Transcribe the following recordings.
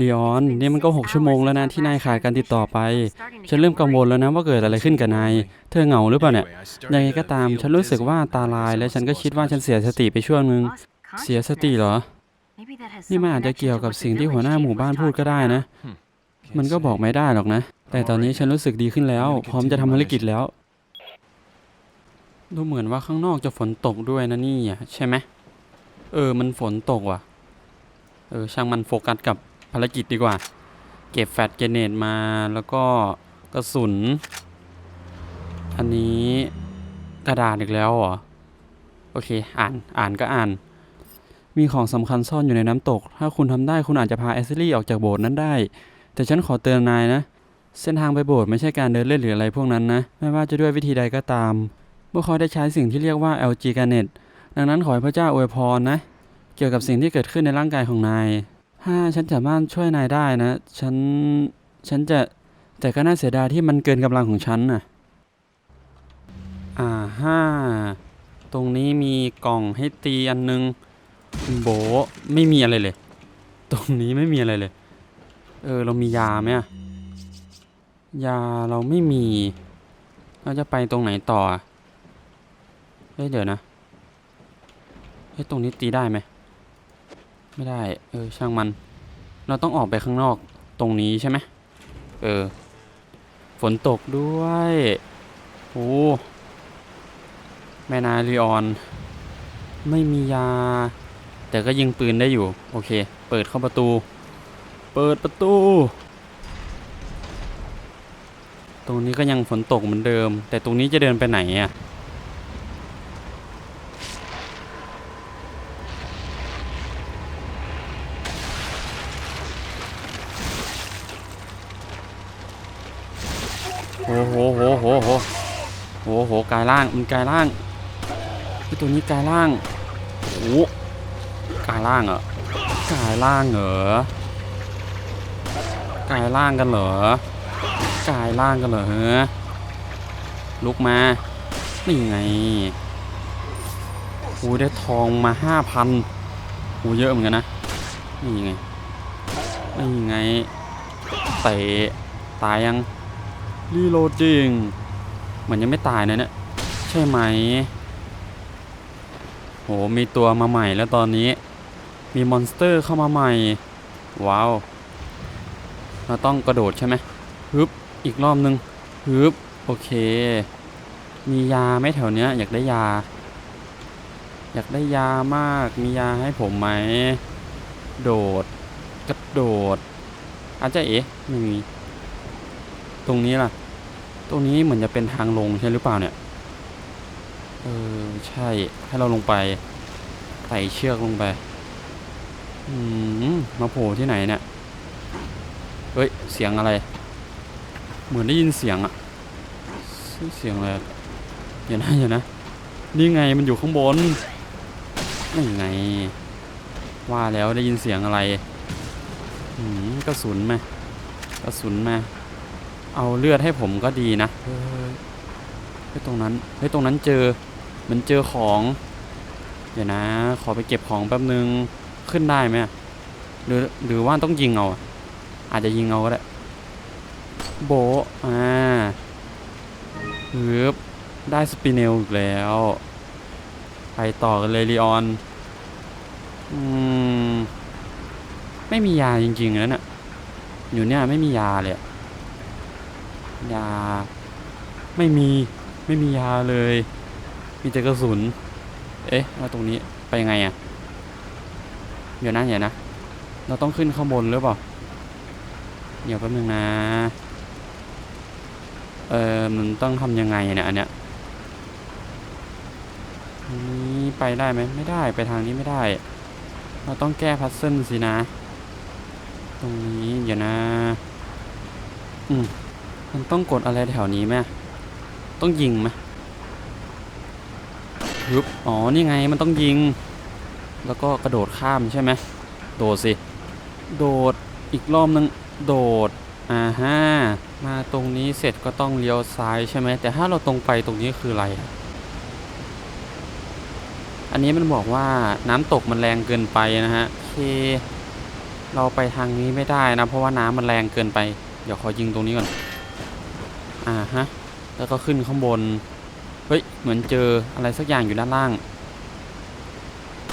ลีออน นี่มันก็หกชั่วโมงแล้วนะที่นายขาดการติดต่อไป ฉันเริ่มกังวลแล้วนะว่าเกิดอะไรขึ้นกับนาย เธอเหงาหรือเปล่าเนี่ย ยังไงก็ตาม ฉันรู้สึกว่าตาลาย และฉันก็คิดว่าฉันเสียสติไปช่วงนึง เสียสติเหรอ นี่มันอาจจะเกี่ยวกับสิ่งที่หัวหน้าหมู่บ้านพูดก็ได้นะ มันก็บอกไม่ได้หรอกนะ แต่ตอนนี้ฉันรู้สึกดีขึ้นแล้ว พร้อมจะทำภารกิจแล้ว ดูเหมือนว่าข้างนอกจะฝนตกด้วยนะนี่อะใช่ไหม เออ มันฝนตกว่ะ เออ ช่างมันโฟกัสกับ ภารกิจดีกว่า เก็บแฟตเกเนตมาแล้วก็กระสุน อันนี้กระดาษอีกแล้วเหรอ โอเค อ่านอ่านก็อ่าน มีของสำคัญซ่อนอยู่ในน้ำตก ถ้าคุณทำได้คุณอาจจะพาแอสซิลี่ออกจากโบสถ์นั้นได้ แต่ฉันขอเตือนนายนะ เส้นทางไปโบสถ์ไม่ใช่การเดินเล่นหรืออะไรพวกนั้นนะ ไม่ว่าจะด้วยวิธีใดก็ตามพวกเขาได้ใช้สิ่งที่เรียกว่า LG Garnet ดังนั้นขอให้พระเจ้าอวยพรนะ เกี่ยวกับสิ่งที่เกิดขึ้นในร่างกายของนาย ถ้าฉันสามารถช่วยนายได้นะ ฉัน ฉันจะ แต่ก็น่าเสียดายที่มันเกินกำลังของฉันน่ะ อ่าฮ่าตรงนี้มีกล่องให้ตีอันนึง โบ ไม่มีอะไรเลย ตรงนี้ไม่มีอะไรเลย เออ เรามียาไหมยาเราไม่มี เราจะไปตรงไหนต่อ เฮ้ยเดี๋ยวนะ เฮ้ยตรงนี้ตีได้ไหม ไม่ได้ เออ ช่างมัน เราต้องออกไปข้างนอกตรงนี้ใช่ไหมเออ ฝนตกด้วยโอ้แม่นาลีออน ไม่มียา แต่ก็ยิงปืนได้อยู่ โอเค เปิดเข้าประตู เปิดประตู ตรงนี้ก็ยังฝนตกเหมือนเดิม แต่ตรงนี้จะเดินไปไหนอะอ้โหโหโหโหโหโห กายล่างมันกายล่างไอตัวนี้กายล่างโอ้กายล่างเหรอกายล่างเหรอกายล่างกันเหรอกายล่างกันเหรอเฮ้ลุกมานี่ไงโอ้ได้ทองมาห้าพันโอ้เยอะเหมือนกันนะนี่ไงนี่ไงเตะตายยังรีโหลดจริงเหมือนยังไม่ตายนะเนี่ย ใช่ไหม โห มีตัวมาใหม่แล้วตอนนี้ มีมอนสเตอร์เข้ามาใหม่ ว้าว เราต้องกระโดดใช่ไหมฮึบ อีกรอบนึงฮึบ โอเค มียาไหมแถวเนี้ย อยากได้ยา อยากได้ยามาก มียาให้ผมไหม โดด กระโดด อาจจะเอ๊ะไม่มี ตรงนี้ล่ะ ตรงนี้เหมือนจะเป็นทางลงใช่หรือเปล่าเนี่ย เออใช่ ให้เราลงไปไต่เชือกลงไป อืมมาโผล่ที่ไหนเนี่ย เฮ้ย เสียงอะไร เหมือนได้ยินเสียงอะเสียงอะไรอย่านะอย่านะ นี่ไงมันอยู่ข้างบนนี่ไง ว่าแล้วได้ยินเสียงอะไรอืมกระสุนไหมกระสุนมาเอาเลือดให้ผมก็ดีนะเฮ้ยเฮ้ยตรงนั้นเฮ้ยตรงนั้นเจอ มันเจอของ เดี๋ยวนะ ขอไปเก็บของแป๊บนึงขึ้นได้ไหมหรือหรือว่าต้องยิงเอา อาจจะยิงเอาก็ได้โบอ่าฮึบได้สปิเนลอีกแล้ว ไปต่อกันเลยลีออน อืม ไม่มียาจริงๆนะเนี่ยอยู่เนี่ยไม่มียาเลยยา ไม่มี ไม่มียาเลย มีแต่กระสุน เอ๊ะแล้วตรงนี้ไปยังไงอะเดี๋ยวนะเดี๋ยวนะ เราต้องขึ้นข้างบนหรือเปล่า เดี๋ยวแป๊บนึงนะ เออมันต้องทำยังไงเนี่ยอันเนี้ยนี้ไปได้ไหมไม่ได้ไปทางนี้ไม่ได้ เราต้องแก้พัซเซิลสินะ ตรงนี้เดี๋ยวนะ อืมมันต้องกดอะไรแถวนี้ไหมต้องยิงไหม ฮึบอ๋อ นี่ไงมันต้องยิง แล้วก็กระโดดข้ามใช่ไหม โดดสิ โดดอีกรอบนึง โดด อ่าฮะมาตรงนี้เสร็จก็ต้องเลี้ยวซ้ายใช่ไหม แต่ถ้าเราตรงไปตรงนี้คืออะไร อันนี้มันบอกว่าน้ำตกมันแรงเกินไปนะฮะโอเคเราไปทางนี้ไม่ได้นะ เพราะว่าน้ำมันแรงเกินไป เดี๋ยวขอยิงตรงนี้ก่อน อ่าฮะ แล้วก็ขึ้นข้างบน ฮ้ย เหมือนเจออะไรสักอย่างอยู่ด้านล่าง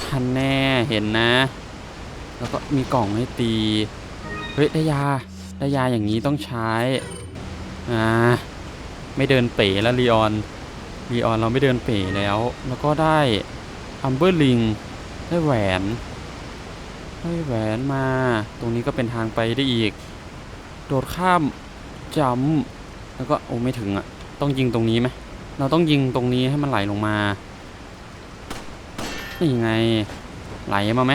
ทันแน่เห็นนะ แล้วก็มีกล่องให้ตี เฮ้ย ได้ยา ได้ยาอย่างนี้ต้องใช้ อ่า ไม่เดินเป๋แล้วลีออนลีออนเราไม่เดินเป๋แล้ว แล้วก็ได้อัมเบอร์ลิง ได้แหวน ได้แหวนมา ตรงนี้ก็เป็นทางไปได้อีก โดดข้ามจำแล้วก็โอ้ไม่ถึงอะ ต้องยิงตรงนี้ไหม เราต้องยิงตรงนี้ให้มันไหลลงมา นี่ไง ไหลมาไหม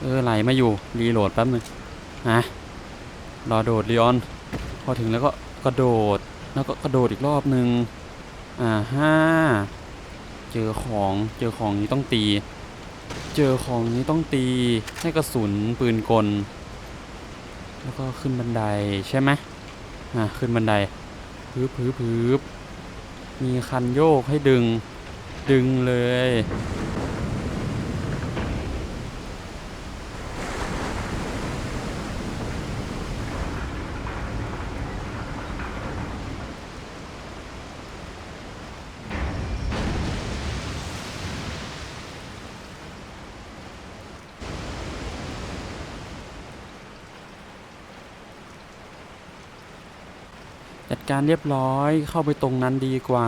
เออ ไหลมาอยู่ รีโหลดแป๊บนึงฮะรอโดดลีออน พอถึงแล้วก็กระโดด แล้วก็กระโดดอีกรอบนึง อ่าฮ่าเจอของ เจอของนี้ต้องตี เจอของนี้ต้องตี ให้กระสุนปืนกล แล้วก็ขึ้นบันไดใช่ไหมอ่าขึ้นบันไดพื้พื้พื้ มีคันโยกให้ดึงดึงเลย จัดการเรียบร้อยเข้าไปตรงนั้นดีกว่า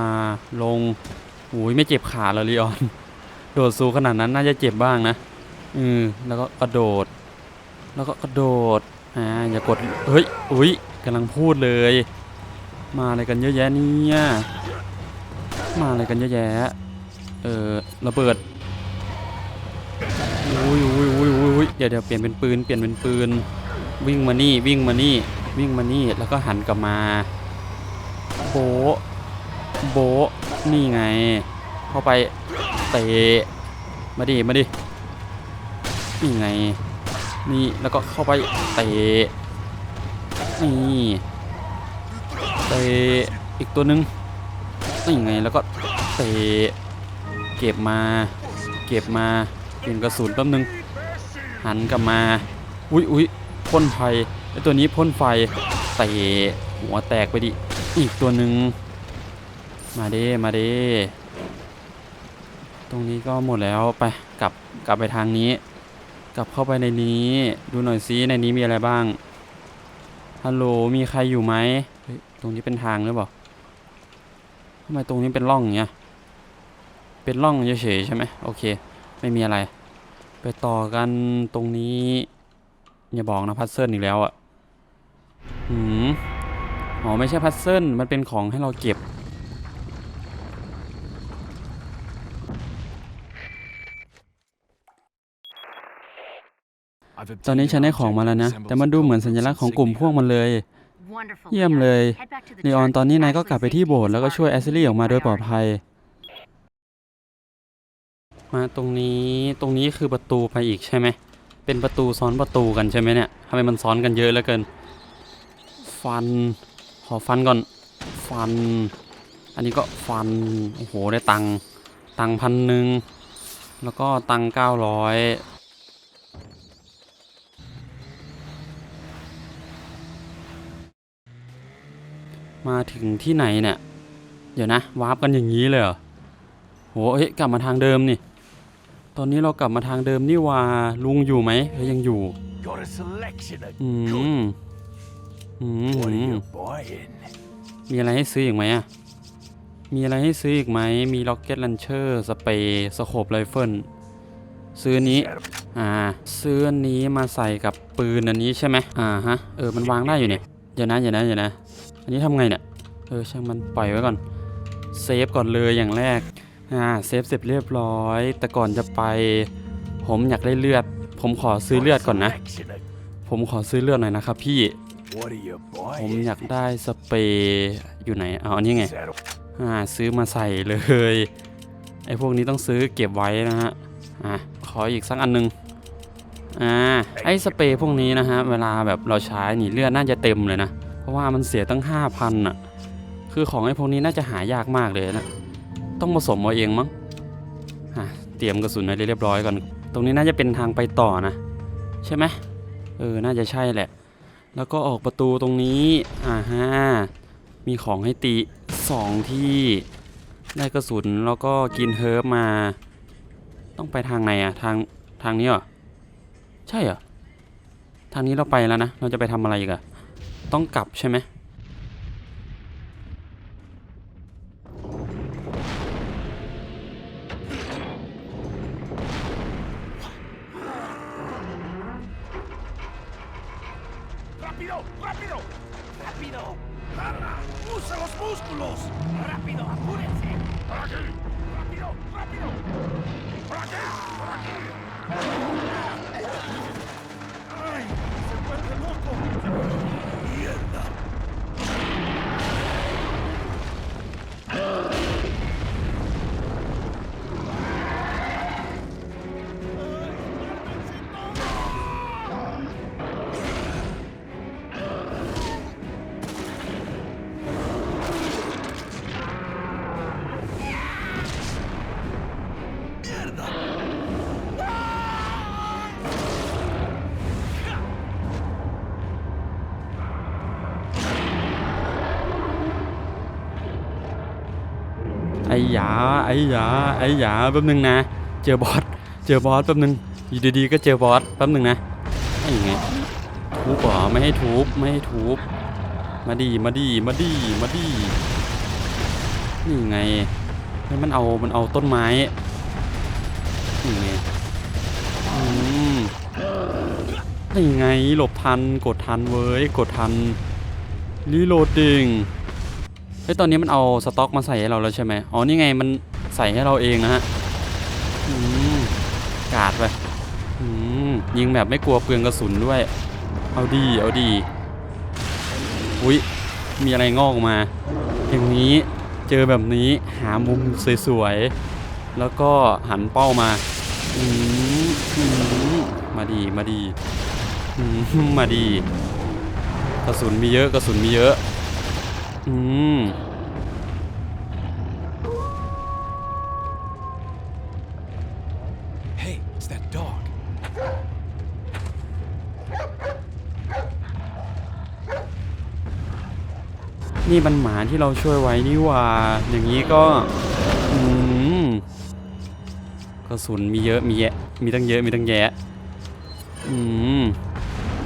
ลงโอ้ยไม่เจ็บขาเลยลีออน โดดสูงขนาดนั้นน่าจะเจ็บบ้างนะอืมแล้วก็กระโดด แล้วก็กระโดดอ่าอย่ากดเฮ้ยอุ้ยกำลังพูดเลย มาอะไรกันเยอะแยะเนี่ยมาอะไรกันเยอะแยะเออระเบิดอุ้ยอุ้ยอุ้ยอุ้ยอุ้ยเดี๋ยวเดี๋ยวเปลี่ยนเป็นปืนเปลี่ยนเป็นปืน วิ่งมานี่วิ่งมานี่วิ่งมานี่แล้วก็หันกลับมา โบโบนี่ไง เข้าไปเตะมาดิมาดินี่ไง นี่แล้วก็เข้าไปเตะนี่เตะอีกตัวหนึงนี่ไงแล้วก็เตะเก็บมาเก็บมาเปลี่ยนกระสุนแป๊บนึง หันกลับมา อุ้ยอุ้ยพ่นไฟไอตัวนี้พ่นไฟเตะหัวแตกไปดิ อีกตัวหนึ่งมาเด้มาเด้ตรงนี้ก็หมดแล้วไปกลับกลับไปทางนี้ กลับเข้าไปในนี้ดูหน่อยซิในนี้มีอะไรบ้างฮัลโหลมีใครอยู่ไหมตรงนี้เป็นทางหรือเปล่าทำไมตรงนี้เป็นร่องเงี้ยเป็นร่องเฉยๆใช่ไหมโอเค ไม่มีอะไร ไปต่อกันตรงนี้อย่าบอกนะพัซเซิลอีกแล้วอะหืม อ๋อไม่ใช่พัซเซิลมันเป็นของให้เราเก็บ ตอนนี้ฉันได้ของมาแล้วนะ แต่มันดูเหมือนสัญลักษณ์ของกลุ่มพวกมันเลย เยี่ยมเลยนีออนตอนนี้นายก็กลับไปที่โบสถ์แล้วก็ช่วยแอสซิลี่ออกมาโดยปลอดภัย มาตรงนี้ตรงนี้คือประตูไปอีกใช่ไหม เป็นประตูซ้อนประตูกันใช่ไหมเนี่ยทำไมมันซ้อนกันเยอะเหลือเกิน ฟันข อฟันก่อน ฟัน อันนี้ก็ฟัน โอ้โห ได้ตังค์ตังพันหนึ่ง แล้วก็ตังเก้าร้อยมาถึงที่ไหนเนี่ย เดี๋ยวนะ วาร์ปกันอย่างนี้เลยเหรอ โห เฮ้ย กลับมาทางเดิมนี่ ตอนนี้เรากลับมาทางเดิมนี่ว่าลุงอยู่ไหมเฮ้ยยังอยู่ Got a selection of อื good. ม อืม What are you buying? มีอะไรให้ซื้ออีกไหมอะ มีอะไรให้ซื้ออีกไหม มีล็อกเก็ตลันเชอร์สเปรย์สโคปไรเฟิลซื้ออนนี้ อ่า ซื้ออันนี้มาใส่กับปืนอันนี้ใช่ไหมอ่าฮะ เออ มันวางได้อยู่เนี่ยเดี๋ยวนะเดี๋ยวนะเดี๋ยวนะ อันนี้ทำไงเนี่ย เออ ช่างมันปล่อยไว้ก่อน เซฟก่อนเลยอย่างแรก อ่า เซฟเสร็จเรียบร้อย แต่ก่อนจะไป ผมอยากได้เลือด ผมขอซื้อเลือดก่อนนะ Selection of- ผมขอซื้อเลือดหน่อยนะครับพี่ What are you ผม buying? อยากได้สเปรย์อยู่ไหนเอาอันนี้ไง Is that a- อ่าซื้อมาใส่เลยไอ้พวกนี้ต้องซื้อเก็บไว้นะฮะอะขออีกสักอันหนึงอ่าไอ้สเปรย์พวกนี้นะฮะเวลาแบบเราใช้นี่เลือดน่าจะเต็มเลยนะเพราะว่ามันเสียตั้ง5,000อะคือของไอ้พวกนี้น่าจะหายากมากเลยนะต้องผสมเอาเองมั้งอะเตรียมกระสุนไว้เรียบร้อยก่อนตรงนี้น่าจะเป็นทางไปต่อนะ ใช่ไหมเออน่าจะใช่แหละ แล้วก็ออกประตูตรงนี้ อ่าฮะ มีของให้ตีสองที่ ได้กระสุนแล้วก็กินเฮิร์บมา ต้องไปทางไหนอะทางทางนี้เหรอ ใช่เหรอ ทางนี้เราไปแล้วนะ เราจะไปทำอะไรอีกอะต้องกลับใช่ไหม หยาไอ้หยาไอ้หยาแป๊บนึงนะ เจอบอสเจอบอสแป๊บนึงอยู่ดีๆก็เจอบอสแป๊บนึงนะไอ้ไงทุบเหรอไม่ให้ทุบไม่ให้ทุบมาดีมาดีมาดีมาดีนี่ไงเฮ้มันเอามันเอาต้นไม้นี่ไงอืมนี่ไงหลบทันกดทันเว้ยกดทันรีโหลดดิ้ง เฮ้ยตอนนี้มันเอาสต็อกมาใส่ให้เราแล้วใช่ไหมอ๋อนี่ไงมันใส่ให้เราเองนะฮะอืมกาดไปอืมยิงแบบไม่กลัวเปลืองกระสุนด้วย เอาดีเอาดีอุ้ยมีอะไรงอกมา อย่างนี้เจอแบบนี้หามุมสวยๆแล้วก็หันเป้ามาอืมอืมมาดีมาดีอืมมาดี กระสุนมีเยอะกระสุนมีเยอะ อืม Hey, it's that dog. นี่มันหมาที่เราช่วยไว้นี่หว่าอย่างนี้ก็อืมกระสุนมีเยอะมีแยะ มีตั้งเยอะมีตั้งแยะ อืม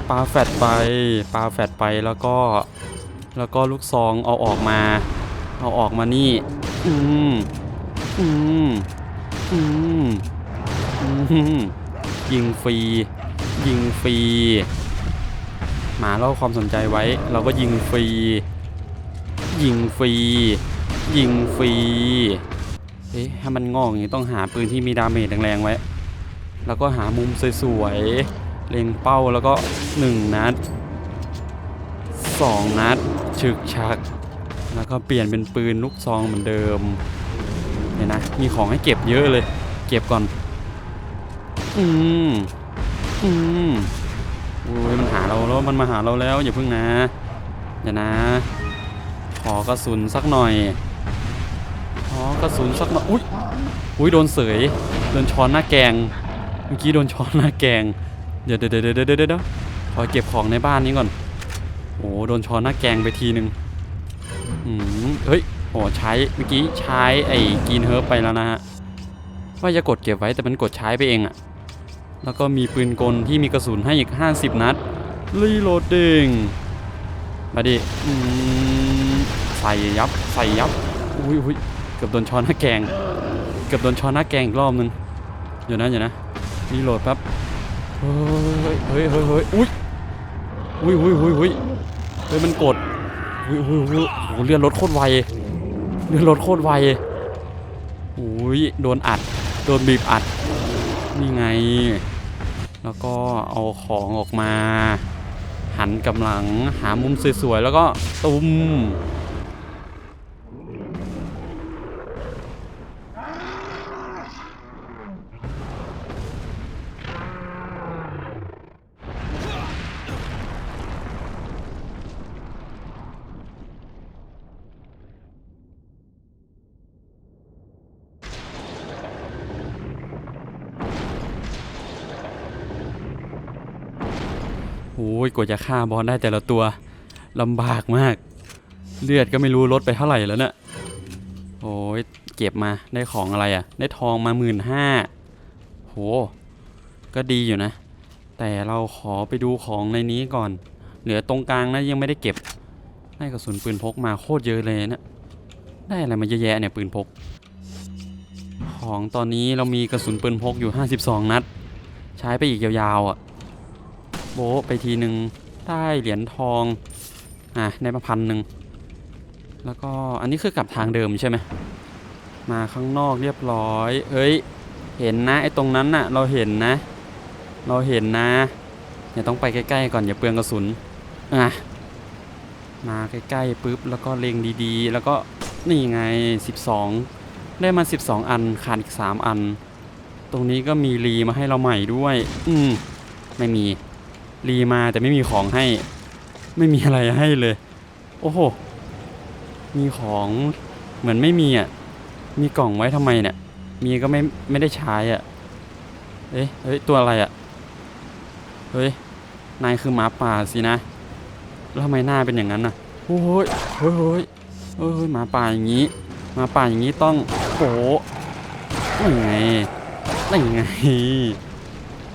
ปาแฟดไปปาแฟดไปแล้วก็ แล้วก็ลูกซองเอาออกมา เอาออกมานี่ อืม อืม อืม อืม ยิงฟรี ยิงฟรี หมาเราความสนใจไว้ เราก็ยิงฟรี ยิงฟรี ยิงฟรี เอ๊ะให้มันงอกอย่างนี้ต้องหาปืนที่มีดาเมจแรงๆไว้ แล้วก็หามุมสวยๆ เล็งเป้าแล้วก็1นัด 2นัดฉึกชัก แล้วก็เปลี่ยนเป็นปืนลูกซองเหมือนเดิมเห็นนะมีของให้เก็บเยอะเลย เก็บก่อน อืมอืมโอ้ยมันหาเราแล้วมันมาหาเราแล้วอย่าเพิ่งนะอย่านะ ขอกระสุนสักหน่อยขอกระสุนสักหน่อยอุ้ยอุ้ยโดนเสยโดนช้อนหน้าแกงเมื่อกี้โดนช้อนหน้าแกงเดี๋ยวเดี๋ยวเดี๋ยวเดี๋ยวเดี๋ยวเดี๋ยวขอเก็บของในบ้านนี้ก่อน อ้โดนช้อนหน้าแกงไปทีนึงอืมเฮ้ยโอ้ใช้เมื่อกี้ใช้ไอ้กินเฮิร์บไปแล้วนะฮะว่าจะกดเก็บไว้แต่มันกดใช้ไปเองอะแล้วก็มีปืนกลที่มีกระสุนให้อีก 50 นัดรีโหลดดิ้งมาดิใส่ยับใส่ยับอุ้ยอุ้ยเกือบโดนช้อนหน้าแกง เกือบโดนช้อนหน้าแกงอีกรอบนึงเดี๋ยวนะเดี๋ยวนะรีโหลดแป๊บเฮ้ยเฮ้ยเฮ้ยเฮ้ยอุ้ยอุ้ยอุ้ยอุ้ย เฮ้ยมันกดอุ้ยอุ้ยอุ้ยโอ้โหเลื่อนรถโคตรไวเลื่อนรถโคตรไวอุ้ยโดนอัด โดนบีบอัด นี่ไง แล้วก็เอาของออกมา หันกำลังหามุมสวยๆ แล้วก็ตุ้ม โอ้ยกว่าจะฆ่าบอสได้แต่ละตัวลำบากมาก เลือดก็ไม่รู้ลดไปเท่าไหร่แล้วเนี่ยโอ้ยเก็บมาได้ของอะไรอะ่ะ ได้ทองมาหมื่นห้าโห ก็ดีอยู่นะ แต่เราขอไปดูของในนี้ก่อน เหลือตรงกลางนะยังไม่ได้เก็บ ได้กระสุนปืนพกมาโคตรเยอะเลยนะ ได้อะไรมาเยอะแยะเนี่ยปืนพก ของตอนนี้เรามีกระสุนปืนพกอยู่ 52 นัด ใช้ไปอีกยาวๆอะ โบไปทีหนึ่งได้เหรียญทองอะได้มาพันหนึ่งแล้วก็อันนี้คือกลับทางเดิมใช่ไหมมาข้างนอกเรียบร้อยเฮ้ย เห็นนะไอ้ตรงนั้นน่ะ เราเห็นนะ เราเห็นนะเนี่ยต้องไปใกล้ๆก่อนอย่าเปลืองกระสุนอะมาใกล้ๆปุ๊บแล้วก็เล็งดีๆ แล้วก็นี่ไง 12 ได้มา 12 อันขาดอีก 3 อัน ตรงนี้ก็มีรีมาให้เราใหม่ด้วย อืม ไม่มี รีมาแต่ไม่มีของให้ ไม่มีอะไรให้เลย โอ้โห มีของเหมือนไม่มีอะ มีกล่องไว้ทำไมเนี่ย มีก็ไม่ไม่ได้ใช้อะ เอ๊ะเฮ้ย ตัวอะไรอะ เฮ้ย นายคือหมาป่าสินะ แล้วทำไมหน้าเป็นอย่างนั้นน่ะ โอ้ยเฮ้ยเฮ้ยเฮ้ยหมาป่าอย่างนี้หมาป่าอย่างนี้ต้องโอ้นี่ไงนี่ไง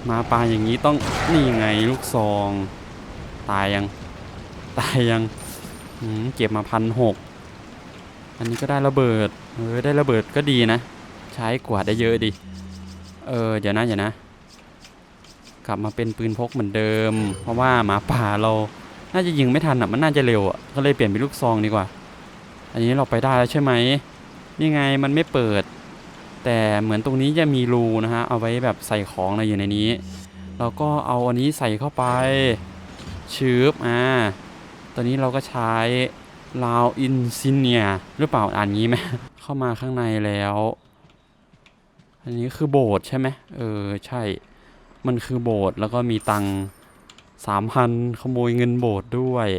มาป่าอย่างนี้ต้องนี่ไงลูกซอง ตายยัง ตายยังเก็บมาพันหกอันนี้ก็ได้ระเบิดเออได้ระเบิดก็ดีนะ ใช้กวาดได้เยอะดิเออเดี๋ยวนะเดี๋ยวนะ กลับมาเป็นปืนพกเหมือนเดิม เพราะว่าหมาป่าเราน่าจะยิงไม่ทันอะมันน่าจะเร็วอะก็เลยเปลี่ยนเป็นลูกซองดีกว่า อันนี้เราไปได้แล้วใช่ไหมนี่ไงมันไม่เปิด แต่เหมือนตรงนี้จะมีรูนะฮะเอาไว้แบบใส่ของอะไรอยู่ในนี้เราก็เอาอันนี้ใส่เข้าไปชืบอ่าตอนนี้เราก็ใช้ลาวอินซินเนียหรือเปล่าอ่านงี้ไหมเข้ามาข้างในแล้ว อันนี้คือโบสถ์ใช่ไหมเออใช่ มันคือโบสถ์แล้วก็มีตังสามพันขโมยเงินโบสถ์ด้วย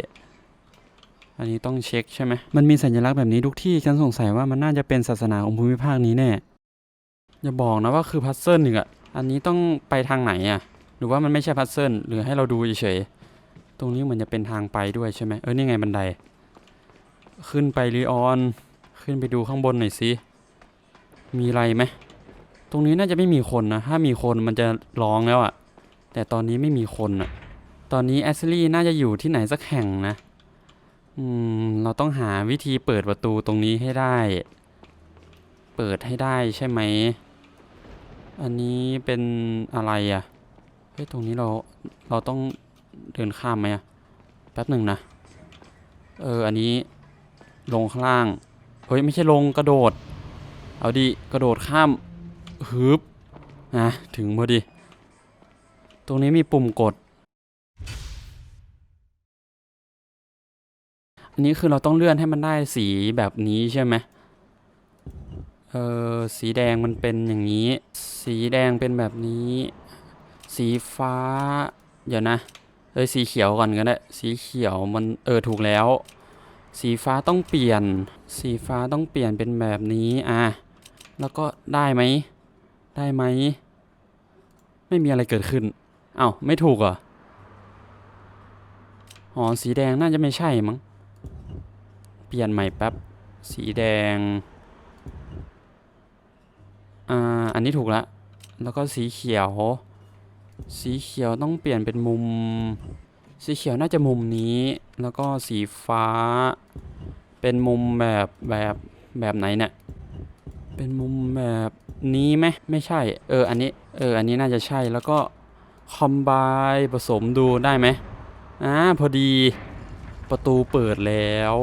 อันนี้ต้องเช็คใช่ไหมมันมีสัญลักษณ์แบบนี้ทุกที่ฉันสงสัยว่ามันน่าจะเป็นศาสนาของภูมิภาคนี้แน่ อย่าบอกนะว่าคือพัซเซิลหนึ่งอะอันนี้ต้องไปทางไหนอะหรือว่ามันไม่ใช่พัซเซิลหรือให้เราดูเฉยๆตรงนี้เหมือนจะเป็นทางไปด้วยใช่ไหมเออนี่ไงบันได ขึ้นไปรีออน ขึ้นไปดูข้างบนหน่อยสิมีอะไรไหมตรงนี้น่าจะไม่มีคนนะ ถ้ามีคนมันจะร้องแล้วอะแต่ตอนนี้ไม่มีคนอะตอนนี้แอสลี่น่าจะอยู่ที่ไหนสักแห่งนะอืมเราต้องหาวิธีเปิดประตูตรงนี้ให้ได้ เปิดให้ได้ใช่ไหม อันนี้เป็นอะไรอะ่ะ เฮ้ย ตรงนี้เรา เราต้องเดินข้ามไหมอะ่ะแป๊บหนึ่งนะ เออ อันนี้ลงข้างล่าง เฮ้ย ไม่ใช่ลงกระโดด เอาดิ กระโดดข้ามฮึบนะถึงพอดี ตรงนี้มีปุ่มกด อันนี้คือเราต้องเลื่อนให้มันได้สีแบบนี้ใช่ไหม เออสีแดงมันเป็นอย่างนี้ สีแดงเป็นแบบนี้ สีฟ้า เดี๋ยวนะ เอ้ยสีเขียวก่อนก็ได้ สีเขียวมันเออถูกแล้ว สีฟ้าต้องเปลี่ยน สีฟ้าต้องเปลี่ยนเป็นแบบนี้ อะ แล้วก็ได้ไหม ได้ไหม ไม่มีอะไรเกิดขึ้น เอ้าไม่ถูกเหรอ อ๋อสีแดงน่าจะไม่ใช่มั้ง เปลี่ยนใหม่แป๊บ สีแดง อ่าอันนี้ถูกละ แล้วก็สีเขียว สีเขียวต้องเปลี่ยนเป็นมุม สีเขียวน่าจะมุมนี้ แล้วก็สีฟ้า เป็นมุมแบบแบบแบบไหนเนี่ย เป็นมุมแบบนี้ไหมไม่ใช่ เออ อันนี้ เออ อันนี้น่าจะใช่ แล้วก็คอมไบผสมดูได้ไหมอ่าพอดีประตูเปิดแล้ว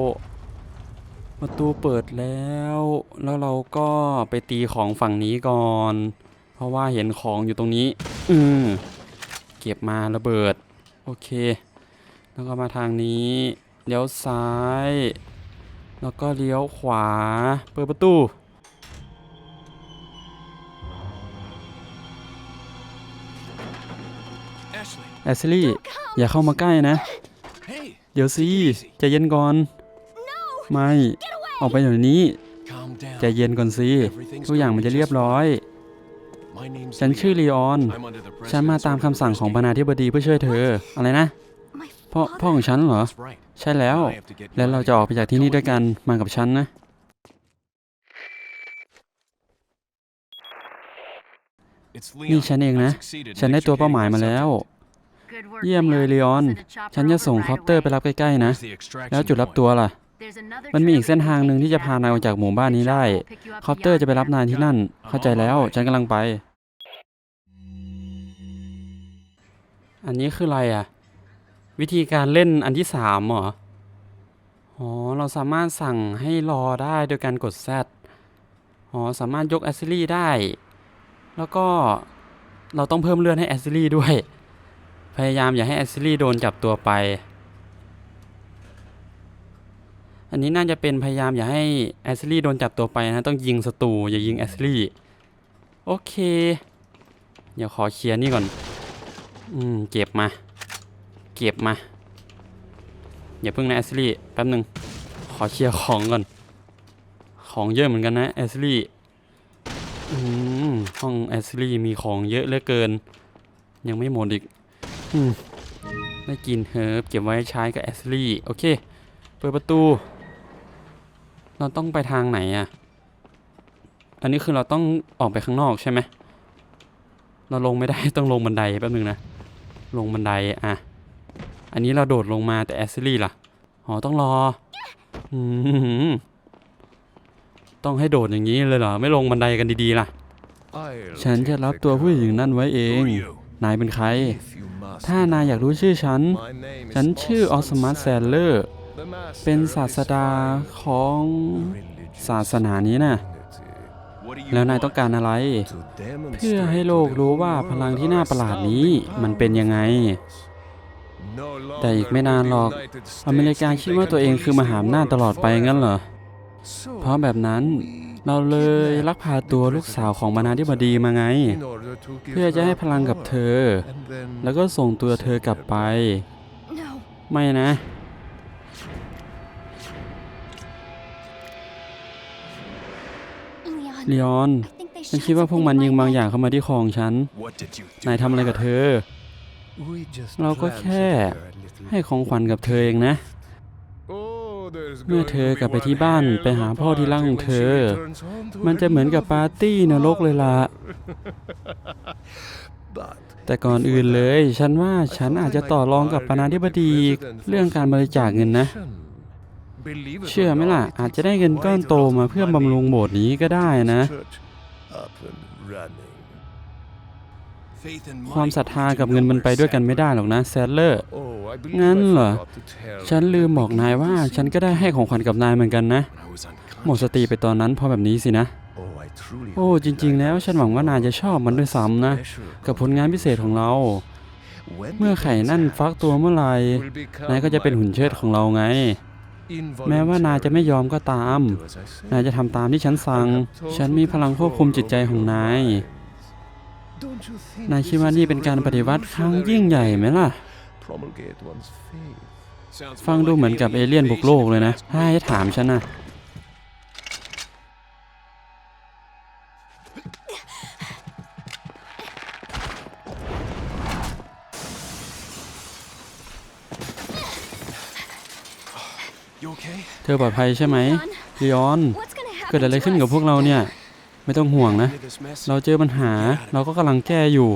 ประตูเปิดแล้ว แล้วเราก็ไปตีของฝั่งนี้ก่อน เพราะว่าเห็นของอยู่ตรงนี้ อืมเก็บมาระเบิด โอเค แล้วก็มาทางนี้เลี้ยวซ้าย แล้วก็เลี้ยวขวา เปิดประตู Ashley. แอสลี่อย่าเข้ามาใกล้นะ Hey. เดี๋ยวสิใจเย็นก่อน ไม่ ออกไปเดี๋ยวนี้ Calm down. ใจเย็นก่อนสิ Everything's ทุกอย่างมันจะเรียบร้อย My name's ฉันชื่อ Leon. ลีออน I'm under the ฉันมา president's ตาม order คำสั่ง to ของ rescue บรรณาธิบดีเพื่อช่วยเธอ อะไรนะ พ่อพ่อของฉันเหรอ That's right. ใช่แล้ว I have to get you แล้วเรา out of จะออก here. ไปจากที่นี่ด้วยกัน มากับฉันนะ It's นี่ Leon. ฉันเองนะ I succeeded in ฉันได้ตัวเป้าหมาย extricating มา the แล้ว subject. เยี่ยมเลยเลออน ฉันจะส่งคอปเตอร์ไปรับใกล้ๆนะ Where's the extraction แล้วจุดรับ point? ตัวล่ะ มัมันนมีมีอีอีกกเส้เส้นนทาทางงหหนึ่นึ่งงที่ที่จะจะพาายยพานานออออกกจาจากกหหมู่มู่บ้าบ้านนนี้นี้ได้ได้คคออปปเตเตออร์ร์จะจะไปไปรัรับบนานานยที่ที่นั่นั่นนเข้าใจแล้ว ฉันกำลังไป อันนี้คืออะไรอะ วิธีการเล่นอันที่สามเหรอ อ๋อ เราสามารถสั่งให้รอได้โดยการกด Z อ๋อ สามารถยกแอสซิลี่ได้ แล้วก็เราต้องเพิ่มเลือดให้แอสซิลี่ด้วย พยายามอย่าให้แอสซิลี่โดนจับตัวไป อันนี้น่าจะเป็นพยายามอย่าให้แอสลี่โดนจับตัวไปนะ ต้องยิงศัตรูอย่ายิงแอสลี่ โอเค เดี๋ยวขอเคลียร์นี่ก่อน อืม เก็บมา เก็บมา อย่าเพิ่งนะแอสลี่ แป๊บหนึ่งขอเคลียร์ของก่อน ของเยอะเหมือนกันนะแอสลี่ อืม ห้องแอสลี่มีของเยอะเหลือเกิน ยังไม่หมดอีก อืมได้กินเฮิร์บเก็บไว้ใช้กับแอสลี่ โอเค เปิดประตู เราต้องไปทางไหนอะอันนี้คือเราต้องออกไปข้างนอกใช่ไหม เราลงไม่ได้ต้องลงบันไดแป๊บนึงนะ ลงบันไดอะ อันนี้เราโดดลงมาแต่แอสซิลี่ล่ะ อ๋อต้องรออืมต้องให้โดดอย่างนี้เลยเหรอ ไม่ลงบันไดกันดีๆล่ะ ฉันจะรับตัวผู้หญิงนั่นไว้เอ Who ง are you? นายเป็นใคร ถ้านายอยากรู้ชื่อฉัน ฉันชื่อออสมัสแซนเลอร์ เป็นศาสดาของศาสนานี้นะแล้วนายต้องการอะไร เพื่อให้โลกรู้ว่าพลังที่น่าประหลาดนี้มันเป็นยังไง แต่อีกไม่นานหรอก อเมริกาคิดว่าตัวเองคือมหาอำนาจตลอดไปงั้นเหรอ เพราะแบบนั้นเราเลยลักพาตัวลูกสาวของบรรณาธิบดีมาไง เพื่อจะให้พลังกับเธอ แล้วก็ส่งตัวเธอกลับไป ไม่นะ ลลีออน ฉันคิดว่าพวกมันยิงบางอย่างเข้ามาที่คอของฉัน What did you do? นายทำอะไรกับเธอ เราเราก็ก็แค่แค่ให้ของขวัญกับเธอเองนะ เมื่อเธอกลับไปที่บ้านไปหาพ่อที่ร่างของเธอ มันจะเหมือนกับปาร์ตี้นรกเลยล่ะ แต่ก่อนอื่นเลย ฉันว่าฉันอาจจะต่อรองกับประธานาธิบดีเรื่องการบริจาคเงินนะ เชื่อไหมล่ะ อาจจะได้เงินก้อนโตมาเพื่อบำรุงโบสถ์นี้ก็ได้นะ Faith and ความ money ศรัทธา do กับเงินมันไปด้วยกันไม่ได้หรอกนะแซดเลอร์งั้นเหรอ ฉันลืมบอกนายว่าฉันก็ได้ให้ของขวัญกับนายเหมือนกันนะ when I was unconscious. หมดสติไปตอนนั้นเพราะแบบนี้สินะ โอ้จริง ๆ แล้วฉันหวังว่านายจะชอบมันด้วยซ้ำนะ กับผลงานพิเศษของเรา เมื่อไข่นั่นฟักตัวเมื่อไหร่นายก็จะเป็นหุ่นเชิดของเราไง แม้ว่านายจะไม่ยอมก็ตาม นายจะทำตามที่ฉันสั่ง ฉันมีพลังควบคุมจิตใจของนาย นายคิดว่านี่เป็นการปฏิวัติครั้งยิ่งใหญ่ไหมล่ะ ฟังดูเหมือนกับเอเลี่ยนบุกโลกเลยนะให้ถามฉันนะ ธอปลอดภัยใช่ไหมลีออน เกิดอะไรขึ้นกับพวกเราเนี่ย ไม่ต้องห่วงนะ Into this mess? เราเจอปัญหา เราก็กำลังแก้อยู่